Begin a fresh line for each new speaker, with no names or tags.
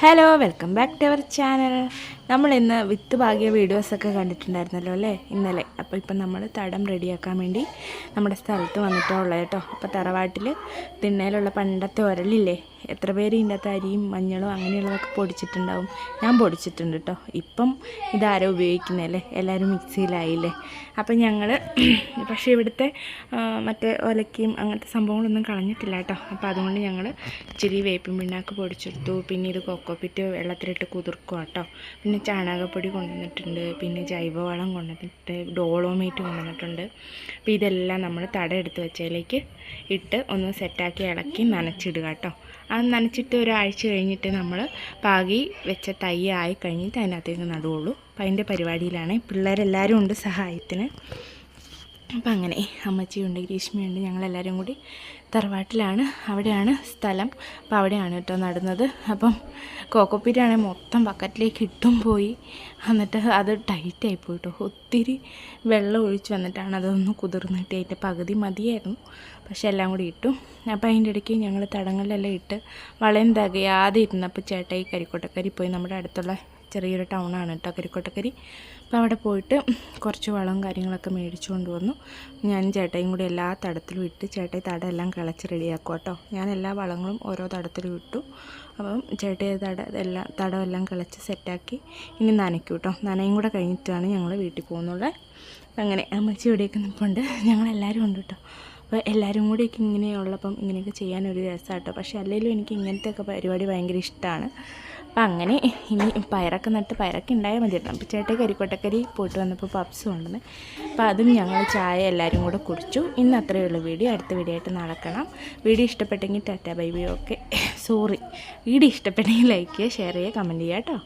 Hello welcome back to our channel നമ്മൾ ഇന്ന് വിത്ത് പാകിയ വീഡിയോസൊക്കെ കണ്ടിട്ടുണ്ടായിരുന്നല്ലോ അല്ലേ? ഇന്നലെ. അപ്പോൾ ഇപ്പം നമ്മൾ തടം റെഡിയാക്കാൻ വേണ്ടി നമ്മുടെ സ്ഥലത്ത് വന്നിട്ടോ ഉള്ളത് കേട്ടോ. അപ്പോൾ തറവാട്ടിൽ തിണ്ണയിലുള്ള പണ്ടത്തെ ഉരലില്ലേ എത്ര പേര് ഇതിന്റെ അകത്ത് അരിയും മഞ്ഞളും അങ്ങനെയുള്ളതൊക്കെ പൊടിച്ചിട്ടുണ്ടാവും. ഞാൻ പൊടിച്ചിട്ടുണ്ട് കേട്ടോ. ഇപ്പം ഇതാരോ ഉപയോഗിക്കുന്നതല്ലേ എല്ലാവരും മിക്സിയിലായില്ലേ? അപ്പം ഞങ്ങൾ പക്ഷേ ഇവിടുത്തെ മറ്റേ ഒലക്കയും അങ്ങനത്തെ സംഭവങ്ങളൊന്നും കളഞ്ഞിട്ടില്ല കേട്ടോ. അപ്പോൾ അതുകൊണ്ട് ഞങ്ങൾ ഇച്ചിരി വേപ്പിൻ പിണ്ണാക്ക് പൊടിച്ചെടുത്തു. പിന്നെ ഇത് കൊക്കോപ്പിറ്റ് വെള്ളത്തിലിട്ട് കുതിർക്കുക കേട്ടോ. പിന്നെ ചാണകപ്പൊടി കൊണ്ടുവന്നിട്ടുണ്ട് പിന്നെ ജൈവവളം കൊണ്ടുവന്നിട്ട് ഡോളോമേറ്റ് കൊണ്ടുവന്നിട്ടുണ്ട്. അപ്പോൾ ഇതെല്ലാം നമ്മൾ തട എടുത്ത് വെച്ചതിലേക്ക് ഇട്ട് ഒന്ന് സെറ്റാക്കി ഇളക്കി നനച്ചിടുക കേട്ടോ. അത് നനച്ചിട്ട് ഒരാഴ്ച കഴിഞ്ഞിട്ട് നമ്മൾ പാകി വെച്ച തൈ ആയി കഴിഞ്ഞിട്ട് അതിനകത്തേക്ക് നടുവുള്ളൂ. അപ്പം അതിന്റെ പരിപാടിയിലാണ്. പിള്ളേരെല്ലാവരും ഉണ്ട് സഹായത്തിന്. അപ്പം അങ്ങനെ അമ്മച്ചിയുണ്ട് ഗ്രീഷ്മയുണ്ട് ഞങ്ങളെല്ലാവരും കൂടി തറവാട്ടിലാണ്. അവിടെയാണ് സ്ഥലം. അപ്പം അവിടെയാണ് കേട്ടോ നടുന്നത്. അപ്പം കോക്കോപ്പീറ്റാണെങ്കിൽ മൊത്തം ബക്കറ്റിലേക്ക് ഇട്ടും പോയി. എന്നിട്ട് അത് ടൈറ്റായി പോയി കേട്ടോ. ഒത്തിരി വെള്ളം ഒഴിച്ച് വന്നിട്ടാണ് അതൊന്ന് കുതിർന്നിട്ട് അതിന്റെ പകുതി മതിയായിരുന്നു. പക്ഷെ എല്ലാം കൂടി ഇട്ടു. അപ്പം അതിന്റെ ഇടയ്ക്ക് ഞങ്ങൾ തടങ്ങളിലെല്ലാം ഇട്ട് വളയം തകയാതെ ഇരുന്നപ്പോൾ ചേട്ടായി കരിക്കോട്ടക്കരി പോയി നമ്മുടെ അടുത്തുള്ള ചെറിയൊരു ടൗണാണ് കേട്ടോ കരിക്കോട്ടക്കരി. അപ്പോൾ അവിടെ പോയിട്ട് കുറച്ച് വളവും കാര്യങ്ങളൊക്കെ മേടിച്ചു കൊണ്ടുവന്നു ഞാൻ ചേട്ടയും കൂടി എല്ലാ തടത്തിലും ഇട്ട് ചേട്ടയെ തടമെല്ലാം കിളച്ച് റെഡിയാക്കും കേട്ടോ. ഞാൻ എല്ലാ വളങ്ങളും ഓരോ തടത്തിലും ഇട്ടു. അപ്പം ചേട്ടയെ തട എല്ലാം തടമെല്ലാം കിളച്ച് സെറ്റാക്കി ഇനി നനയ്ക്കും കേട്ടോ. നനയും കൂടെ കഴിഞ്ഞിട്ടാണ് ഞങ്ങൾ വീട്ടിൽ പോകുന്നുള്ളത് അങ്ങനെ അമ്മച്ചി ഇവിടെയൊക്കെ നിൽപ്പുണ്ട് ഞങ്ങളെല്ലാവരും ഉണ്ട് കേട്ടോ. അപ്പോൾ എല്ലാവരും കൂടിയൊക്കെ ഇങ്ങനെയുള്ളപ്പം ഇങ്ങനെയൊക്കെ ചെയ്യാനൊരു രസമാട്ടോ പക്ഷേ അല്ലെങ്കിലും എനിക്ക് ഇങ്ങനത്തെയൊക്കെ പരിപാടി ഭയങ്കര ഇഷ്ടമാണ്. അപ്പം അങ്ങനെ ഇനി പയറൊക്കെ നട്ട് പയറൊക്കെ ഉണ്ടായാൽ മതി കേട്ടോ. അപ്പം ചേട്ടൻ കരിക്കോട്ടക്കരി പോയിട്ട് വന്നപ്പോൾ പപ്സ് കൊണ്ടുവന്ന് അപ്പോൾ അതും ഞങ്ങൾ ചായ എല്ലാവരും കൂടെ കുടിച്ചു. ഇന്ന് അത്രയേ ഉള്ളൂ വീഡിയോ. അടുത്ത വീഡിയോ ആയിട്ട് നടക്കണം വീഡിയോ ഇഷ്ടപ്പെട്ടെങ്കിൽ tata bye bye okay sorry. Video ഇഷ്ടപ്പെട്ടെങ്കിൽ ലൈക്ക് ചെയ്യുക ഷെയർ ചെയ്യുക കമന്റ് ചെയ്യുക കേട്ടോ.